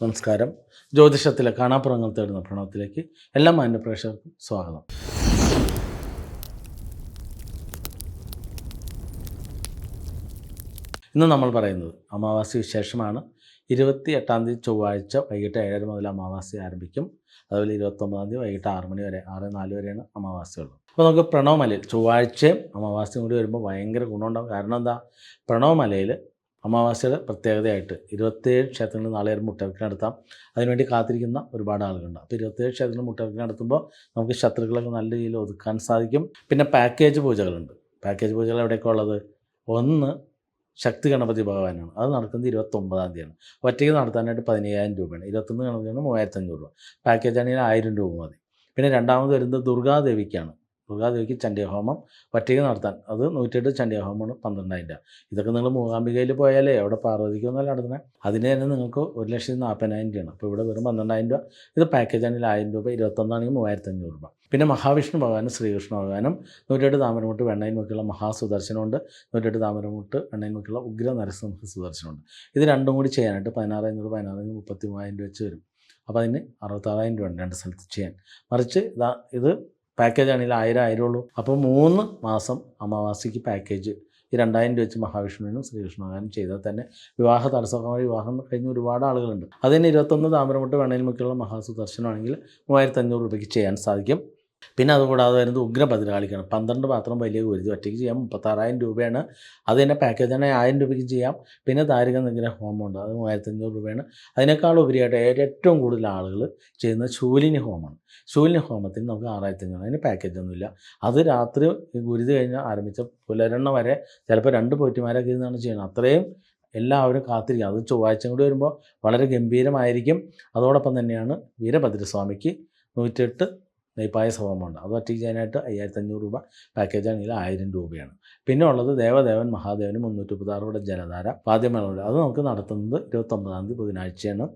നമസ്കാരം. ജ്യോതിഷത്തിലെ കാണാപ്പുറങ്ങൾ തേടുന്ന പ്രണവത്തിലേക്ക് എല്ലാ മാന്യ പ്രേക്ഷകർക്കും സ്വാഗതം. ഇന്ന് നമ്മൾ പറയുന്നത് അമാവാസി വിശേഷമാണ്. ഇരുപത്തി എട്ടാം തീയതി ചൊവ്വാഴ്ച വൈകിട്ട് ഏഴര മുതൽ അമാവാസി ആരംഭിക്കും. അതുപോലെ ഇരുപത്തൊമ്പതാം തീയതി വൈകിട്ട് ആറ് മണി വരെ ആറ് നാല് വരെയാണ് അമാവാസിയുള്ളത് അപ്പോൾ നമുക്ക് പ്രണവമലയിൽ ചൊവ്വാഴ്ചയും അമാവാസിയും കൂടി വരുമ്പോൾ ഭയങ്കര ഗുണമുണ്ടാകും കാരണം എന്താ? പ്രണവമലയിൽ അമാവാസിയുടെ പ്രത്യേകതയായിട്ട് ഇരുപത്തേഴ് ക്ഷേത്രങ്ങളിൽ നാളെ ഒരു മുട്ടവിൽക്ക് നടത്താം. അതിനുവേണ്ടി കാത്തിരിക്കുന്ന ഒരുപാട് ആളുകളുണ്ട്. അപ്പോൾ ഇരുപത്തേഴ് ക്ഷേത്രങ്ങളിൽ മുട്ടവിൽക്ക് നടത്തുമ്പോൾ നമുക്ക് ശത്രുക്കളൊക്കെ നല്ല രീതിയിൽ ഒതുക്കാൻ സാധിക്കും. പിന്നെ പാക്കേജ് പൂജകളുണ്ട്. പാക്കേജ് പൂജകൾ എവിടെയൊക്കെ ഉള്ളത്? ഒന്ന് ശക്തി ഗണപതി ഭഗവാനാണ്. അത് നടക്കുന്നത് ഇരുപത്തൊമ്പതാം തീയതിയാണ്. ഒറ്റയ്ക്ക് നടത്താനായിട്ട് പതിനയ്യായിരം രൂപയാണ്. ഇരുപത്തൊന്ന് ഗണപതിയാണ് മൂവായിരത്തഞ്ഞൂറ് രൂപ. പാക്കേജ് ആണെങ്കിൽ ആയിരം രൂപ മതി. പിന്നെ രണ്ടാമത് വരുന്നത് ദുർഗാദേവിക്കാണ്. ദുർഗാദേവിക്ക് ചണ്ഡ്യഹോമം പറ്റിക നടത്താൻ. അത് നൂറ്റെട്ട് ചണ്ഡ്യഹോമമാണ് പന്ത്രണ്ടായിരം രൂപ. ഇതൊക്കെ നിങ്ങൾ മൂകാംബികയിൽ പോയാലേ അവിടെ പാർവതിക്കൊന്നല്ല നടത്തുന്നത് അതിന് തന്നെ നിങ്ങൾക്ക് ഒരു ലക്ഷത്തി നാൽപ്പതിനായിരം രൂപയാണ്. അപ്പോൾ ഇവിടെ വെറും പന്ത്രണ്ടായിരം രൂപ. ഇത് പാക്കേജ് ആണെങ്കിൽ ആയിരം രൂപ ഇരുപത്തൊന്നാണെങ്കിൽ മൂവായിരത്തഞ്ഞൂറ് രൂപ. പിന്നെ മഹാവിഷ്ണു ഭഗവാനും ശ്രീകൃഷ്ണ ഭഗവാനും നൂറ്റെട്ട് താമരമുട്ട് വെണ്ണയിൽ മുക്കിയുള്ള മഹാസുദർശനമുണ്ട്. നൂറ്റെട്ട് താമരമുട്ട് വെണ്ണയിൽ മുക്കിയുള്ള ഉഗ്ര നരസിംഹ സുദർശനമുണ്ട്. ഇത് രണ്ടും കൂടി ചെയ്യാനായിട്ട് പതിനാറായിരം പതിനാറായിരം മുപ്പത്തി മൂവായിരം രൂപ വെച്ച് വരും. അപ്പോൾ അതിന് അറുപത്താറായിരം രൂപ ഉണ്ട് രണ്ട് സ്ഥലത്ത് ചെയ്യാൻ. മറിച്ച് ഇത് പാക്കേജ് ആണെങ്കിൽ ആയിരം ആയിരം ഉള്ളൂ. അപ്പോൾ മൂന്ന് മാസം അമാവാസിക്ക് പാക്കേജ് ഈ രണ്ടായിരം രൂപ വെച്ച് മഹാവിഷ്ണുവിനും ശ്രീകൃഷ്ണനും ചെയ്താൽ തന്നെ വിവാഹ തടസ്സമായി വിവാഹം കഴിഞ്ഞ ഒരുപാട് ആളുകളുണ്ട്. അതിന് ഇരുപത്തൊന്ന് താമരമുട്ട് വേണേൽ മുക്കിയുള്ള മഹാസുദർശനമാണെങ്കിൽ മൂവായിരത്തഞ്ഞൂറ് രൂപയ്ക്ക് ചെയ്യാൻ സാധിക്കും. പിന്നെ അതുകൂടാതെ വരുന്നത് ഉഗ്ര പതിനാളിക്കാണ് പന്ത്രണ്ട് പാത്രം വലിയ ഒരു ഒറ്റയ്ക്ക് ചെയ്യാം മുപ്പത്താറായിരം രൂപയാണ്. അത് തന്നെ പാക്കേജ് തന്നെ ആയിരം രൂപയ്ക്ക് ചെയ്യാം. പിന്നെ താരിക നിഗ്രഹ ഹോമമുണ്ട് അത് മൂവായിരത്തഞ്ഞൂറ് രൂപയാണ്. അതിനേക്കാൾ ഉപരിയായിട്ട് ഏറ്റവും കൂടുതൽ ആളുകൾ ചെയ്യുന്ന ശൂലിനി ഹോമാണ് ശൂലിനി ഹോമത്തിന് നമുക്ക് ആറായിരത്തി അഞ്ഞൂറ് അതിന് പാക്കേജ് ഒന്നുമില്ല. അത് രാത്രി ഗുരുത് കഴിഞ്ഞ് ആരംഭിച്ച പുലരെണ്ണ വരെ ചിലപ്പോൾ രണ്ട് പോറ്റിമാരൊക്കെ ഇരുന്നാണ് ചെയ്യുന്നത്. അത്രയും എല്ലാവരും കാത്തിരിക്കും. അത് ചൊവ്വാഴ്ച കൂടി വരുമ്പോൾ വളരെ ഗംഭീരമായിരിക്കും. അതോടൊപ്പം തന്നെയാണ് വീരഭദ്രസ്വാമിക്ക് നൂറ്റെട്ട് നെയ്പായസ ഹോമമുണ്ട് അത് ഒറ്റയ്ക്ക് ചെയ്യാനായിട്ട് അയ്യായിരത്തി അഞ്ഞൂറ് രൂപ പാക്കേജ് ആണെങ്കിൽ ആയിരം രൂപയാണ്. പിന്നെ ഉള്ളത് ദേവദേവൻ മഹാദേവന് മുന്നൂറ്റി മുപ്പത്താറുടെ ജലധാര വാദ്യമേളമുണ്ട് അത് നമുക്ക് നടത്തുന്നത് ഇരുപത്തൊമ്പതാം തീയതി ബുധനാഴ്ചയാണ്.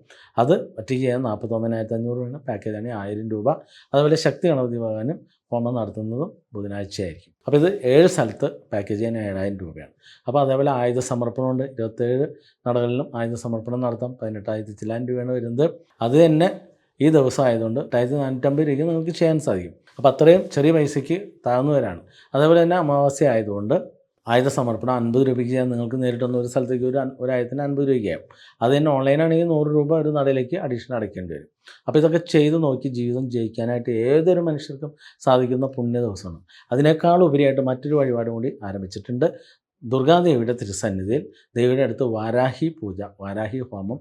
അത് ഒറ്റയ്ക്ക് ചെയ്യാൻ നാൽപ്പത്തൊമ്പതിനായിരത്തി അഞ്ഞൂറ് രൂപയാണ് പാക്കേജ് ആണെങ്കിൽ ആയിരം രൂപ. അതുപോലെ ശക്തി ഗണപതി ഭഗവാനും ഹോമം നടത്തുന്നതും ബുധനാഴ്ചയായിരിക്കും. അപ്പോൾ ഇത് ഏഴ് സ്ഥലത്ത് പാക്കേജ് ചെയ്യാൻ ഏഴായിരം രൂപയാണ്. അപ്പോൾ അതേപോലെ ആയുധ സമർപ്പണമുണ്ട്. ഇരുപത്തേഴ് നടകളിലും ആയുധ സമർപ്പണം നടത്താം. പതിനെട്ടായിരത്തി ചില്ലായിരം രൂപയാണ് വരുന്നത്. അത് തന്നെ ഈ ദിവസം ആയതുകൊണ്ട് രണ്ടായിരത്തി നാനൂറ്റമ്പത് രൂപയ്ക്ക് നിങ്ങൾക്ക് ചെയ്യാൻ സാധിക്കും. അപ്പോൾ അത്രയും ചെറിയ പൈസയ്ക്ക് താഴ്ന്നവരാണ്. അതേപോലെ തന്നെ അമാവാസ്യ ആയതുകൊണ്ട് ആയുധ സമർപ്പണം അൻപത് രൂപയ്ക്ക് ചെയ്യാൻ നിങ്ങൾക്ക് നേരിട്ടൊന്നും ഒരു സ്ഥലത്തേക്ക് ഒരു ഒരു ആയത്തിന് അൻപത് രൂപയ്ക്ക് ചെയ്യാം. അത് തന്നെ ഓൺലൈനാണെങ്കിൽ നൂറ് രൂപ ഒരു നടയിലേക്ക് അഡീഷണൽ അടയ്ക്കേണ്ടി വരും. അപ്പോൾ ഇതൊക്കെ ചെയ്ത് നോക്കി ജീവിതം ജയിക്കാനായിട്ട് ഏതൊരു മനുഷ്യർക്കും സാധിക്കുന്ന പുണ്യ ദിവസമാണ്. അതിനേക്കാൾ ഉപരിയായിട്ട് മറ്റൊരു വഴിപാടും കൂടി ആരംഭിച്ചിട്ടുണ്ട്. ദുർഗാദേവിയുടെ തിരുസന്നിധിയിൽ ദേവിയുടെ അടുത്ത് വാരാഹി പൂജ വാരാഹി ഹോമം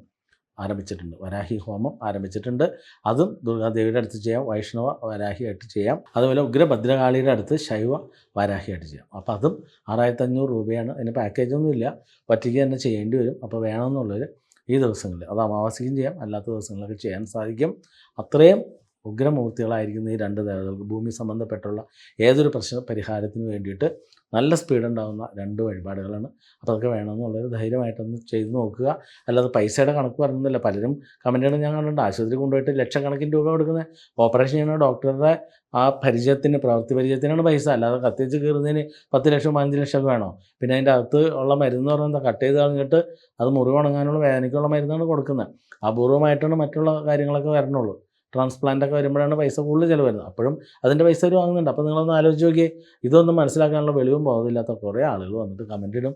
ആരംഭിച്ചിട്ടുണ്ട്. വരാഹി ഹോമം ആരംഭിച്ചിട്ടുണ്ട്. അതും ദുർഗാദേവിയുടെ അടുത്ത് ചെയ്യാം വൈഷ്ണവ വരാഹിയായിട്ട് ചെയ്യാം. അതുപോലെ ഉഗ്രഭദ്രകാളിയുടെ അടുത്ത് ശൈവ വരാഹിയായിട്ട് ചെയ്യാം. അപ്പോൾ അതും ആറായിരത്തി അഞ്ഞൂറ് രൂപയാണ്. അതിന് പാക്കേജൊന്നുമില്ല ഒറ്റയ്ക്ക് തന്നെ ചെയ്യേണ്ടി വരും. അപ്പോൾ വേണമെന്നുള്ളവർ ഈ ദിവസങ്ങളിൽ അത് അമാവാസിക്കും ചെയ്യാം. അല്ലാത്ത ദിവസങ്ങളിലൊക്കെ ചെയ്യാൻ സാധിക്കും. അത്രയും ഉഗ്രമൂർത്തികളായിരിക്കുന്ന ഈ രണ്ട് ദേവതകൾക്ക് ഭൂമി സംബന്ധപ്പെട്ടുള്ള ഏതൊരു പ്രശ്ന പരിഹാരത്തിന് വേണ്ടിയിട്ട് നല്ല സ്പീഡ് ഉണ്ടാകുന്ന രണ്ട് വഴിപാടുകളാണ്. അപ്പോൾ അതൊക്കെ വേണമെന്നുള്ളൊരു ധൈര്യമായിട്ടൊന്ന് ചെയ്ത് നോക്കുക. അല്ലാതെ പൈസയുടെ കണക്ക് പറയുന്നില്ല പലരും കമന്റുകൾ ഞാൻ കണ്ടിട്ടുണ്ട്. ആശുപത്രി കൊണ്ടുപോയിട്ട് ലക്ഷക്കണക്കിന് രൂപ കൊടുക്കുന്നത് ഓപ്പറേഷൻ ചെയ്യുന്ന ഡോക്ടറുടെ ആ പരിചയത്തിന് പ്രവൃത്തി പരിചയത്തിനാണ് പൈസ. അല്ലാതെ കത്തിച്ച് കീറുന്നതിന് പത്ത് ലക്ഷം പതിനഞ്ച് ലക്ഷമൊക്കെ വേണോ? പിന്നെ അതിന്റെ അകത്ത് ഉള്ള മരുന്ന് പറയുന്നത് കട്ട് ചെയ്ത് കളഞ്ഞിട്ട് അത് മുറിവ് ഉണങ്ങാനുള്ള വേദനയ്ക്കുള്ള മരുന്നാണ് കൊടുക്കുന്നത്. അപൂർവമായിട്ടാണ് മറ്റുള്ള കാര്യങ്ങളൊക്കെ വരണുള്ളൂ. ട്രാൻസ്പ്ലാന്റ് ഒക്കെ വരുമ്പോഴാണ് പൈസ കൂടുതൽ ചിലവ് വരുന്നത്. അപ്പോഴും അതിന്റെ പൈസ അവർ വാങ്ങുന്നുണ്ട്. അപ്പോൾ നിങ്ങളൊന്ന് ആലോചിച്ച് നോക്കിയേ ഇതൊന്നും മനസ്സിലാക്കാനുള്ള വെളിവും ബോധമില്ലാത്ത കുറേ ആളുകൾ വന്നിട്ട് കമന്റ് ഇടും.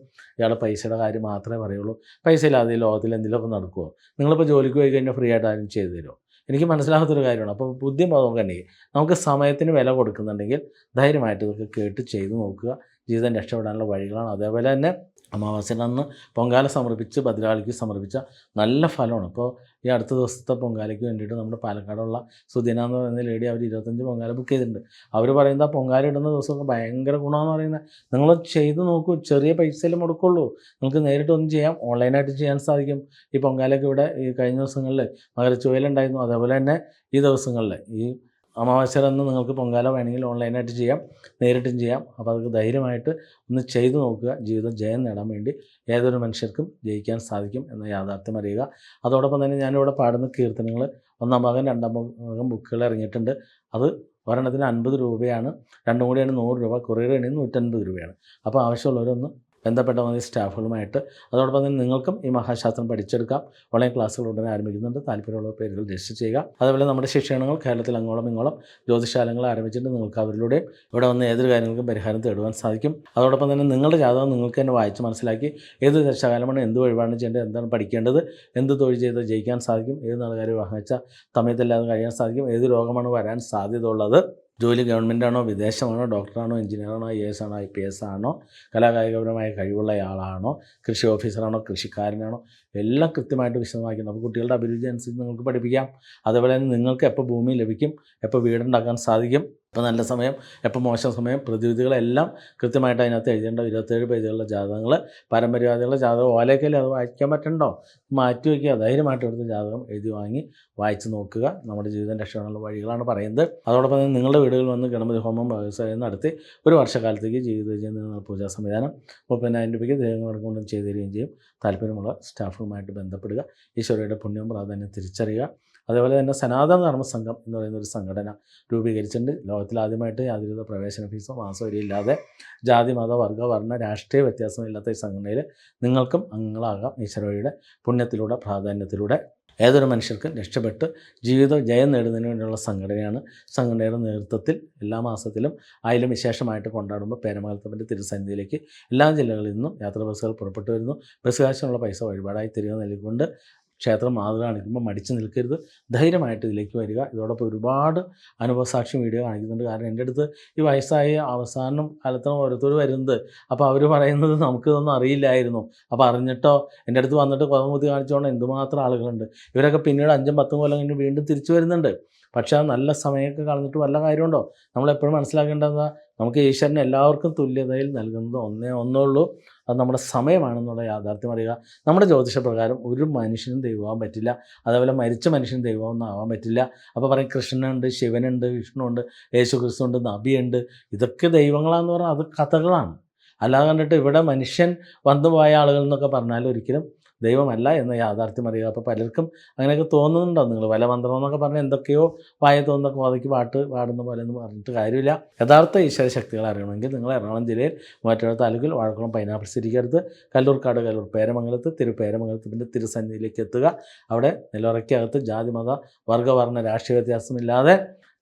പൈസയുടെ കാര്യം മാത്രമേ പറയുള്ളൂ. പൈസ ഇല്ലാതെ ഈ ലോകത്തിൽ എന്തെങ്കിലുമൊക്കെ നടക്കുമോ നിങ്ങളിപ്പോൾ ജോലിക്ക് പോയി കഴിഞ്ഞാൽ ഫ്രീ ആയിട്ട് ആരും ചെയ്തു തരുമോ? എനിക്ക് മനസ്സിലാകാത്തൊരു കാര്യമാണ്. അപ്പോൾ ബുദ്ധി നോക്കണ്ടെങ്കിൽ നമുക്ക് സമയത്തിന് വില കൊടുക്കുന്നുണ്ടെങ്കിൽ ധൈര്യമായിട്ട് ഇതൊക്കെ കേട്ട് ചെയ്തു നോക്കുക. ജീവിതം രക്ഷപ്പെടാനുള്ള വഴികളാണ്. അതേപോലെ തന്നെ അമാവാസ്യന്റെ അന്ന് പൊങ്കാല സമർപ്പിച്ച് ഭദ്രാളിക്ക് സമർപ്പിച്ച നല്ല ഫലമാണ്. അപ്പോൾ ഈ അടുത്ത ദിവസത്തെ പൊങ്കാലയ്ക്ക് വേണ്ടിയിട്ട് നമ്മുടെ പാലക്കാടുള്ള സുദിന എന്ന് പറയുന്ന ലേഡി അവർ ഇരുപത്തഞ്ച് പൊങ്കാല ബുക്ക് ചെയ്തിട്ടുണ്ട്. അവർ പറയുന്ന പൊങ്കാല ഇടുന്ന ദിവസമൊക്കെ ഭയങ്കര ഗുണമെന്ന് പറയുന്നത്. നിങ്ങൾ ചെയ്ത് നോക്കൂ ചെറിയ പൈസയിൽ മുടക്കുള്ളൂ. നിങ്ങൾക്ക് നേരിട്ടൊന്നും ചെയ്യാം ഓൺലൈനായിട്ട് ചെയ്യാൻ സാധിക്കും. ഈ പൊങ്കാലയ്ക്ക് ഇവിടെ ഈ കഴിഞ്ഞ ദിവസങ്ങളിൽ മകരച്ചുവയിലുണ്ടായിരുന്നു അതേപോലെ തന്നെ ഈ ദിവസങ്ങളിൽ ഈ അമാവാസ്യ അന്ന് നിങ്ങൾക്ക് പൊങ്കാല വേണമെങ്കിൽ ഓൺലൈനായിട്ട് ചെയ്യാം നേരിട്ടും ചെയ്യാം. അപ്പോൾ അതൊക്കെ ധൈര്യമായിട്ട് ഒന്ന് ചെയ്തു നോക്കുക. ജീവിതം ജയം നേടാൻ വേണ്ടി ഏതൊരു മനുഷ്യർക്കും ജയിക്കാൻ സാധിക്കും എന്ന യാഥാർത്ഥ്യം അറിയുക. അതോടൊപ്പം തന്നെ ഞാനിവിടെ പാടുന്ന കീർത്തനങ്ങൾ ഒന്നാം ഭാഗം രണ്ടാം ഭാഗം ബുക്കുകൾ ഇറങ്ങിയിട്ടുണ്ട്. അത് ഒരെണ്ണത്തിന് അൻപത് രൂപയാണ്. രണ്ടും കൂടിയാണ് നൂറ് രൂപ. കുറേ ആണെങ്കിൽ നൂറ്റൻപത് രൂപയാണ്. അപ്പോൾ ആവശ്യമുള്ളവരൊന്ന് ബന്ധപ്പെട്ട മതി സ്റ്റാഫുകളുമായിട്ട്. അതോടൊപ്പം തന്നെ നിങ്ങൾക്കും ഈ മഹാശാസ്ത്രം പഠിച്ചെടുക്കാം. ഓൺലൈൻ ക്ലാസ്സുകൾ ഉടനെ ആരംഭിക്കുന്നുണ്ട്. താല്പര്യമുള്ള പേരുകൾ രജിസ്റ്റർ ചെയ്യുക. അതുപോലെ നമ്മുടെ ശിക്ഷണങ്ങൾ കേരളത്തിൽ അങ്ങോളം ഇങ്ങോളം ജ്യോതിശാലങ്ങൾ ആരംഭിച്ചിട്ട് നിങ്ങൾക്ക് അവരിലൂടെ ഇവിടെ വന്ന് ഏതൊരു കാര്യങ്ങൾക്കും പരിഹാരം തേടുവാൻ സാധിക്കും. അതോടൊപ്പം തന്നെ നിങ്ങളുടെ ജാതകം നിങ്ങൾക്ക് തന്നെ വായിച്ച് മനസ്സിലാക്കി ഏത് ദശകാലമാണ് എന്ത് വഴിപാട് ചെയ്യേണ്ടത് എന്താണ് പഠിക്കേണ്ടത് എന്ത് തൊഴിൽ ചെയ്ത് ജയിക്കാൻ സാധിക്കും ഏത് നാളുകാരെ വാങ്ങിച്ച സമയത്തെല്ലാം കഴിയാൻ സാധിക്കും ഏത് രോഗമാണ് വരാൻ സാധ്യത ഉള്ളത്. ജോലി ഗവൺമെന്റാണോ വിദേശമാണോ ഡോക്ടറാണോ എഞ്ചിനീയറാണോ ഐ എസ് ആണോ ഐ പി എസ് ആണോ കലാകായികപരമായ കഴിവുള്ള ആളാണോ കൃഷി ഓഫീസറാണോ കൃഷിക്കാരനാണോ എല്ലാം കൃത്യമായിട്ട് വിശദമാക്കണം അപ്പോൾ കുട്ടികളുടെ അഭിരുചി അനുസരിച്ച് നിങ്ങൾക്ക് പഠിപ്പിക്കാം. അതുപോലെ തന്നെ നിങ്ങൾക്ക് എപ്പോൾ ഭൂമി ലഭിക്കും എപ്പോൾ വീടുണ്ടാക്കാൻ സാധിക്കും എപ്പോൾ നല്ല സമയം എപ്പോൾ മോശം സമയം പ്രതിവിധികളെല്ലാം കൃത്യമായിട്ട് അതിനകത്ത് എഴുതേണ്ട ഇരുപത്തേഴ് പേജുകളുടെ ജാതകങ്ങൾ പാരമ്പര്യവാദികളുടെ ജാതകം ഓലയ്ക്കല്ലേ അത് വായിക്കാൻ പറ്റണ്ടോ? മാറ്റി വയ്ക്കുക ധൈര്യമായിട്ട് എടുത്ത് ജാതകം എഴുതി വാങ്ങി വായിച്ച് നോക്കുക. നമ്മുടെ ജീവിതം രക്ഷപ്പെടാനുള്ള വഴികളാണ് പറയുന്നത്. അതോടൊപ്പം തന്നെ നിങ്ങളുടെ വീടുകളിൽ വന്ന് ഗണപതി ഹോമം വ്യവസായം നടത്തി ഒരു വർഷക്കാലത്തേക്ക് ജീവിത ചെയ്യുന്ന പൂജാ സംവിധാനം മുപ്പതിനായിരം രൂപയ്ക്ക് ദൈവങ്ങൾ കൊണ്ട് ചെയ്തു തരികയും ചെയ്യും. താല്പര്യമുള്ള സ്റ്റാഫുമായിട്ട് ബന്ധപ്പെടുക. ഈശ്വരയുടെ പുണ്യവും പ്രാധാന്യം തിരിച്ചറിയുക. അതേപോലെ തന്നെ സനാതന ധർമ്മ സംഘം എന്ന് പറയുന്ന ഒരു സംഘടന രൂപീകരിച്ചിട്ടുണ്ട്. ലോകത്തിൽ ആദ്യമായിട്ട് യാതൊരുവിധ പ്രവേശന ഫീസോ മാസവരി ഇല്ലാതെ ജാതി മത വർഗ വർണ രാഷ്ട്രീയ വ്യത്യാസമില്ലാത്ത ഈ സംഘടനയിൽ നിങ്ങൾക്കും അംഗങ്ങളാകാം. ഈശ്വരയുടെ പുണ്യത്തിലൂടെ പ്രാധാന്യത്തിലൂടെ ഏതൊരു മനുഷ്യർക്കും രക്ഷപ്പെട്ട് ജീവിത ജയം നേടുന്നതിന് വേണ്ടിയുള്ള സംഘടനയാണ്. സംഘടനയുടെ നേതൃത്വത്തിൽ എല്ലാ മാസത്തിലും അതിലും വിശേഷമായിട്ട് കൊണ്ടാടുമ്പോൾ പേരമംഗലത്തപ്പന്റെ തിരുസന്നിധിയിലേക്ക് എല്ലാ ജില്ലകളിൽ നിന്നും യാത്രാ ബസ്സുകൾ പുറപ്പെട്ടു വരുന്നു. ബസ് കാശിനുള്ള പൈസ വഴിപാടായി തിരികെ നൽകിക്കൊണ്ട് ക്ഷേത്രം മാതൃക മടിച്ചു നിൽക്കരുത്. ധൈര്യമായിട്ട് ഇതിലേക്ക് വരിക. ഇതോടൊപ്പം ഒരുപാട് അനുഭവസാക്ഷി വീഡിയോ കാണിക്കുന്നുണ്ട്. കാരണം എന്റെ അടുത്ത് ഈ വയസ്സായ അവസാനം കാലത്താണ് ഓരോരുത്തർ വരുന്നത്. അപ്പോൾ അവർ പറയുന്നത് നമുക്കിതൊന്നും അറിയില്ലായിരുന്നു. അപ്പോൾ അറിഞ്ഞിട്ടോ എന്റെ അടുത്ത് വന്നിട്ട് കുതമുത്തി കാണിച്ചുകൊണ്ട് എന്തുമാത്രം ആളുകളുണ്ട്. ഇവരൊക്കെ പിന്നീട് അഞ്ചും പത്തും കൊല്ലം കഴിഞ്ഞ് വീണ്ടും തിരിച്ചു വരുന്നുണ്ട്. പക്ഷേ നല്ല സമയമൊക്കെ കളഞ്ഞിട്ട് വല്ല കാര്യമുണ്ടോ? നമ്മളെപ്പോഴും മനസ്സിലാക്കേണ്ടത് നമുക്ക് ഈശ്വരനെ എല്ലാവർക്കും തുല്യതയിൽ നൽകുന്നത് ഒന്നേ ഒന്നുള്ളൂ അത് നമ്മുടെ സമയമാണെന്നുള്ള യാഥാർത്ഥ്യം അറിയുക. നമ്മുടെ ജ്യോതിഷപ്രകാരം ഒരു മനുഷ്യനും ദൈവമാകാൻ പറ്റില്ല. അതേപോലെ മരിച്ച മനുഷ്യനും ദൈവമൊന്നും ആവാൻ പറ്റില്ല. അപ്പോൾ പറയും കൃഷ്ണനുണ്ട് ശിവനുണ്ട് വിഷ്ണുണ്ട് യേശു ക്രിസ്തു ഉണ്ട് നബിയുണ്ട്. ഇതൊക്കെ ദൈവങ്ങളാന്ന് പറഞ്ഞാൽ അത് കഥകളാണ്. അല്ലാതെ കണ്ടിട്ട് ഇവിടെ മനുഷ്യൻ വന്നു പോയ ആളുകൾ എന്നൊക്കെ പറഞ്ഞാൽ ഒരിക്കലും ദൈവമല്ല എന്ന യാഥാർത്ഥ്യം അറിയുക. അപ്പോൾ പലർക്കും അങ്ങനെയൊക്കെ തോന്നുന്നുണ്ടോ? നിങ്ങൾ വല മന്ത്രം എന്നൊക്കെ പറഞ്ഞാൽ എന്തൊക്കെയോ വായ തോന്നുന്ന കോതയ്ക്ക് പാട്ട് പാടുന്ന പോലെ എന്ന് പറഞ്ഞിട്ട് കാര്യമില്ല. യഥാർത്ഥ ഈശ്വര ശക്തികൾ അറിയണമെങ്കിൽ നിങ്ങൾ എറണാകുളം ജില്ലയിൽ മൂവാറ്റുപുഴ താലൂക്കിൽ വാഴക്കുളം പൈനാപ്പിൾ സിറ്റിക്കടുത്ത് കല്ലൂർക്കാട് കല്ലൂർ പേരമംഗലത്ത് തിരുപേരമംഗലത്തിന്റെ തിരുസന്നിധിയിലേക്ക് എത്തുക. അവിടെ നിലവറയ്ക്കകത്ത് ജാതി മത വർഗവർണ രാഷ്ട്രീയ വ്യത്യാസമില്ലാതെ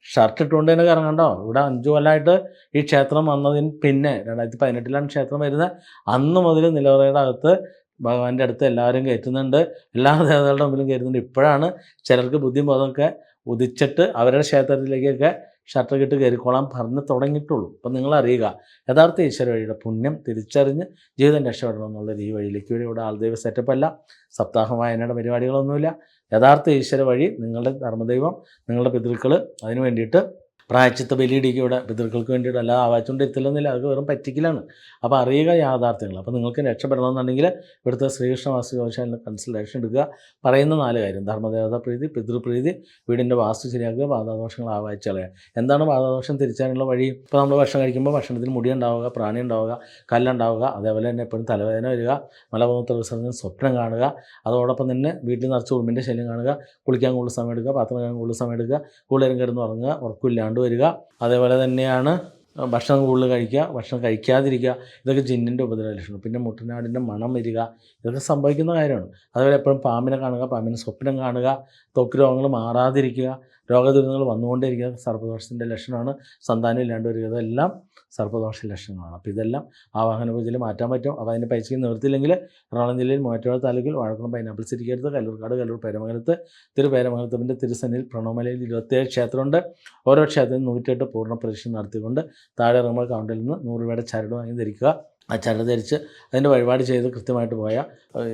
ഷർട്ട് ഇട്ടുകൊണ്ട് തന്നെ കറങ്ങണ്ടോ ഇവിടെ അഞ്ചു കൊല്ലമായിട്ട് ഈ ക്ഷേത്രം വന്നതിന് പിന്നെ രണ്ടായിരത്തി പതിനെട്ടിലാണ് ക്ഷേത്രം വരുന്നത്. അന്ന് മുതൽ നിലവറയുടെ അകത്ത് ഭഗവാന്റെ അടുത്ത് എല്ലാവരും കയറ്റുന്നുണ്ട്. എല്ലാ ദേവതകളുടെ മുമ്പിലും കയറ്റുന്നുണ്ട് ഇപ്പോഴാണ് ചിലർക്ക് ബുദ്ധിബോധമൊക്കെ ഉദിച്ചിട്ട് അവരുടെ ക്ഷേത്രത്തിലേക്കൊക്കെ ഷട്ടർ കിട്ട് കയറിക്കോളാൻ പറഞ്ഞ് തുടങ്ങിയിട്ടുള്ളൂ. അപ്പം നിങ്ങൾ അറിയുക യഥാർത്ഥ ഈശ്വര വഴിയുടെ പുണ്യം തിരിച്ചറിഞ്ഞ് ജീവിതം രക്ഷപ്പെടണം എന്നുള്ളത് ഈ വഴിയിലേക്ക് വഴി ഇവിടെ ആൾദൈവ സെറ്റപ്പല്ല അല്ല. സപ്താഹം വായനയുടെ പരിപാടികളൊന്നുമില്ല. യഥാർത്ഥ ഈശ്വര വഴി നിങ്ങളുടെ ധർമ്മദൈവം നിങ്ങളുടെ പിതൃക്കൾ അതിനു വേണ്ടിയിട്ട് പ്രായച്ചിത്ത ബലിയിടിക്കുക ഇവിടെ പിതൃക്കൾക്ക് വേണ്ടിയിട്ട് അല്ലാതെ ആവാച്ചുകൊണ്ട് എത്തില്ലെന്നില്ല. അത് വെറും പറ്റിക്കലാണ്. അപ്പോൾ അറിയുക യാഥാർത്ഥ്യങ്ങൾ. അപ്പോൾ നിങ്ങൾക്ക് രക്ഷപ്പെടണമെന്നുണ്ടെങ്കിൽ ഇവിടുത്തെ ശ്രീകൃഷ്ണ വാസ്തുശാലിന്റെ കൺസൾട്ടേഷൻ എടുക്കുക. പറയുന്ന നാല് കാര്യം. ധർമ്മദേവത പ്രീതി പിതൃപ്രീതി വീടിന്റെ വാസ്തു ശരിയാക്കുക പാതാദോഷങ്ങൾ ആവാഹിച്ച് കളയുക. എന്താണ് പാതാദോഷം? തിരിച്ചാനുള്ള വഴി. ഇപ്പോൾ നമ്മൾ ഭക്ഷണം കഴിക്കുമ്പോൾ ഭക്ഷണത്തിൽ മുടി ഉണ്ടാവുക പ്രാണി ഉണ്ടാവുക കല്ലുണ്ടാവുക അതേപോലെ തന്നെ എപ്പോഴും തലവേദന വരിക മലമൂത്ര വിസർജനം സ്വപ്നം കാണുക അതോടൊപ്പം തന്നെ വീട്ടിൽ നിറച്ച് ഉറുമ്പിന്റെ ശല്യം കാണുക കുളിക്കാൻ കൂടുതൽ സമയം എടുക്കുക പാത്രം കഴിക്കാൻ കൂടുതൽ സമയം എടുക്കുക കൂടുതലും കിടന്ന് ഉറങ്ങുക ഉറക്കമില്ലാണ്ട് വരിക അതേപോലെ തന്നെയാണ് ഭക്ഷണം കൂടുതൽ കഴിക്കുക ഭക്ഷണം കഴിക്കാതിരിക്കുക. ഇതൊക്കെ ജിന്നിന്റെ ഉപദ്രവ ലക്ഷണം പിന്നെ മുട്ടനാടിന്റെ മണം വരിക. ഇതൊക്കെ സംഭവിക്കുന്ന കാര്യമാണ്. അതുപോലെ എപ്പോഴും പാമ്പിനെ കാണുക പാമ്പിനെ സ്വപ്നം കാണുക ത്വക്ക് രോഗങ്ങൾ മാറാതിരിക്കുക. രോഗദുരിതങ്ങൾ വന്നുകൊണ്ടേയിരിക്കുക. സർപ്പദോഷത്തിന്റെ ലക്ഷണമാണ്. സന്താനം ഇല്ലാണ്ട് വരിക. ഇതെല്ലാം സർപ്പദോഷ ലക്ഷണങ്ങളാണ്. അപ്പോൾ ഇതെല്ലാം ആ വാഹന പൂജയിൽ മാറ്റാൻ പറ്റും. അപ്പോൾ അതിന്റെ പൈസയ്ക്ക് നിർത്തില്ലെങ്കിൽ എറണാകുളം ജില്ലയിൽ മൂവാറ്റുപുഴ താലൂക്കിൽ വാഴക്കുളം പൈനാപ്പിൾ സിറ്റിക്കടുത്ത് കല്ലൂർക്കാട് കല്ലൂർ പേരമംഗലത്ത് തിരുപേരമംഗലത്തിന്റെ തിരുസന്നിൽ പ്രണവമലയിൽ ഇരുപത്തേഴ് ക്ഷേത്രമുണ്ട്. ഓരോ ക്ഷേത്രത്തിൽ നൂറ്റിയെട്ട് പൂർണ പ്രദക്ഷിണം നടത്തിക്കൊണ്ട് താഴെ ഇറങ്ങുമ്പോൾ കൗണ്ടിൽ നിന്ന് നൂറ് രൂപയുടെ ചരട് വാങ്ങി ധരിക്കുക. ആ ചരട് ധരിച്ച് അതിന്റെ വഴിപാട് ചെയ്ത് കൃത്യമായിട്ട് പോയാൽ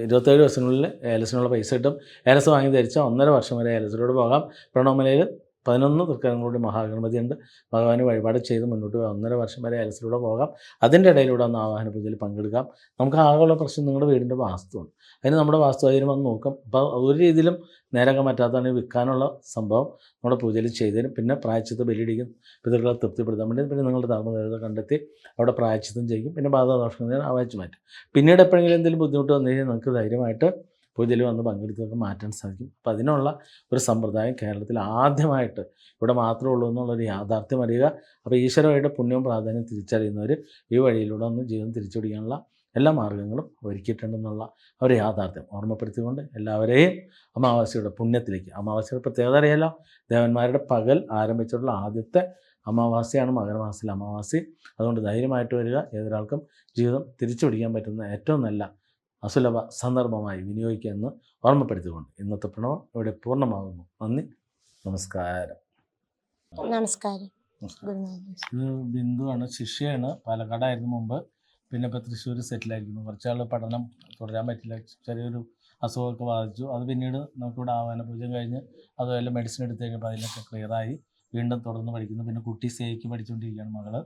ഇരുപത്തേഴ് ദിവസങ്ങളിൽ ഏലസിനുള്ള പൈസ കിട്ടും. ഏലസ് വാങ്ങി ധരിച്ചാൽ ഒന്നര വർഷം വരെ ഏലസിലൂടെ പോകാം. പ്രണവമലയിൽ പതിനൊന്ന് തൃക്കരങ്ങളുടെ മഹാഗണപതിയുണ്ട് ഭഗവാന് വഴിപാട് ചെയ്ത് മുന്നോട്ട് പോകാം. ഒന്നര വർഷം വരെ അലസിലൂടെ പോകാം. അതിന്റെ ഇടയിലൂടെ ഒന്ന് ആവാഹന പൂജയിൽ പങ്കെടുക്കാം. നമുക്ക് ആകെയുള്ള പ്രശ്നം നിങ്ങളുടെ വീടിന്റെ വാസ്തുവാണ് അതിന് നമ്മുടെ വാസ്തു അതിന് വന്ന് നോക്കാം. അപ്പോൾ ഒരു രീതിയിലും നേരൊക്കെ പറ്റാത്തതാണ് വിൽക്കാനുള്ള സംഭവം. നമ്മുടെ പൂജയിൽ ചെയ്തതിനും പിന്നെ പ്രായച്ചത്ത് ബലിയിടിക്കും. പിതൃക്കളെ തൃപ്തിപ്പെടുത്താൻ വേണ്ടി പിന്നെ നിങ്ങളുടെ ധർമ്മദേവത കണ്ടെത്തി അവിടെ പ്രായച്ചിത്തം ചെയ്യും പിന്നെ ബാധാദോഷങ്ങൾ ആവാച്ചു മാറ്റും. പിന്നീട് എപ്പോഴെങ്കിലും എന്തെങ്കിലും ബുദ്ധിമുട്ട് വന്നു കഴിഞ്ഞാൽ നിങ്ങൾക്ക് ധൈര്യമായിട്ട് പൂജയിൽ വന്ന് പങ്കെടുത്തൊക്കെ മാറ്റാൻ സാധിക്കും. അപ്പോൾ അതിനുള്ള ഒരു സമ്പ്രദായം കേരളത്തിൽ ആദ്യമായിട്ട് ഇവിടെ മാത്രമേ ഉള്ളൂ എന്നുള്ളൊരു യാഥാർത്ഥ്യം അറിയുക. അപ്പോൾ ഈശ്വരമായിട്ട് പുണ്യവും പ്രാധാന്യം തിരിച്ചറിയുന്നവർ ഈ വഴിയിലൂടെ ഒന്ന് ജീവിതം തിരിച്ചുപിടിക്കാനുള്ള എല്ലാ മാർഗങ്ങളും ഒരുക്കിയിട്ടുണ്ടെന്നുള്ള ഒരു യാഥാർത്ഥ്യം ഓർമ്മപ്പെടുത്തിക്കൊണ്ട് എല്ലാവരെയും അമാവാസിയുടെ പുണ്യത്തിലേക്ക്. അമാവാസിയുടെ പ്രത്യേകത അറിയാലോ? ദേവന്മാരുടെ പകൽ ആരംഭിച്ചിട്ടുള്ള ആദ്യത്തെ അമാവാസിയാണ് മകരമാസത്തിലെ അമാവാസി. അതുകൊണ്ട് ധൈര്യമായിട്ട് വരിക. ഏതൊരാൾക്കും ജീവിതം തിരിച്ചു പിടിക്കാൻ പറ്റുന്ന ഏറ്റവും നല്ല അസുലഭ സന്ദർഭമായി വിനിയോഗിക്കുക എന്ന് ഓർമ്മപ്പെടുത്തിക്കൊണ്ട് ഇന്നത്തെ പ്രണവം ഇവിടെ പൂർണമാകുന്നു. നന്ദി. നമസ്കാരം. നമസ്കാരം. ബിന്ദുവാണ് ശിഷ്യയാണ്. പാലക്കാടായിരുന്നു മുമ്പ്. പിന്നെ ഇപ്പോൾ തൃശ്ശൂർ സെറ്റിലായിരിക്കുന്നു കുറച്ചാൾ പഠനം തുടരാൻ പറ്റില്ല. ചെറിയൊരു അസുഖമൊക്കെ ബാധിച്ചു. അത് പിന്നീട് നമുക്കിവിടെ ആവാന പൂജ കഴിഞ്ഞ് അതുപോലെ മെഡിസിൻ എടുത്ത് കഴിഞ്ഞപ്പോൾ അതിലൊക്കെ ക്ലിയറായി വീണ്ടും തുടർന്ന് പഠിക്കുന്നു. പിന്നെ കുട്ടി സേക്ക് പഠിച്ചുകൊണ്ടിരിക്കുകയാണ് മകൾ.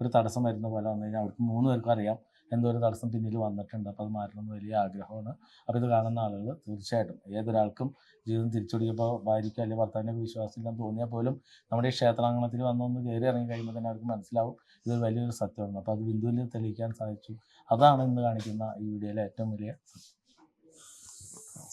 ഒരു തടസ്സം വരുന്ന പോലെ വന്നു കഴിഞ്ഞാൽ അവർക്ക് മൂന്ന് പേർക്കും അറിയാം എന്തോ ഒരു തടസ്സം പിന്നിൽ വന്നിട്ടുണ്ട്. അപ്പോൾ അത് മാറ്റണമെന്ന് വലിയ ആഗ്രഹമാണ്. അപ്പോൾ ഇത് കാണുന്ന ആളുകൾ തീർച്ചയായിട്ടും ഏതൊരാൾക്കും ജീവിതം തിരിച്ചുപിടിക്കുമ്പോൾ ഭാര്യയ്ക്ക് അല്ലെങ്കിൽ ഭർത്താവിന്റെ വിശ്വാസമില്ലെന്ന് തോന്നിയാൽ പോലും നമ്മുടെ ഈ ക്ഷേത്രാങ്കണത്തിൽ വന്നൊന്ന് കയറി ഇറങ്ങി കഴിയുമ്പോൾ തന്നെ അവർക്ക് മനസ്സിലാവും ഇതൊരു വലിയൊരു സത്യമാണ്. അപ്പോൾ അത് ബിന്ദുവിൽ തെളിയിക്കാൻ സാധിച്ചു. അതാണ് ഇന്ന് കാണിക്കുന്ന ഈ വീഡിയോയിലെ ഏറ്റവും വലിയ സത്യം.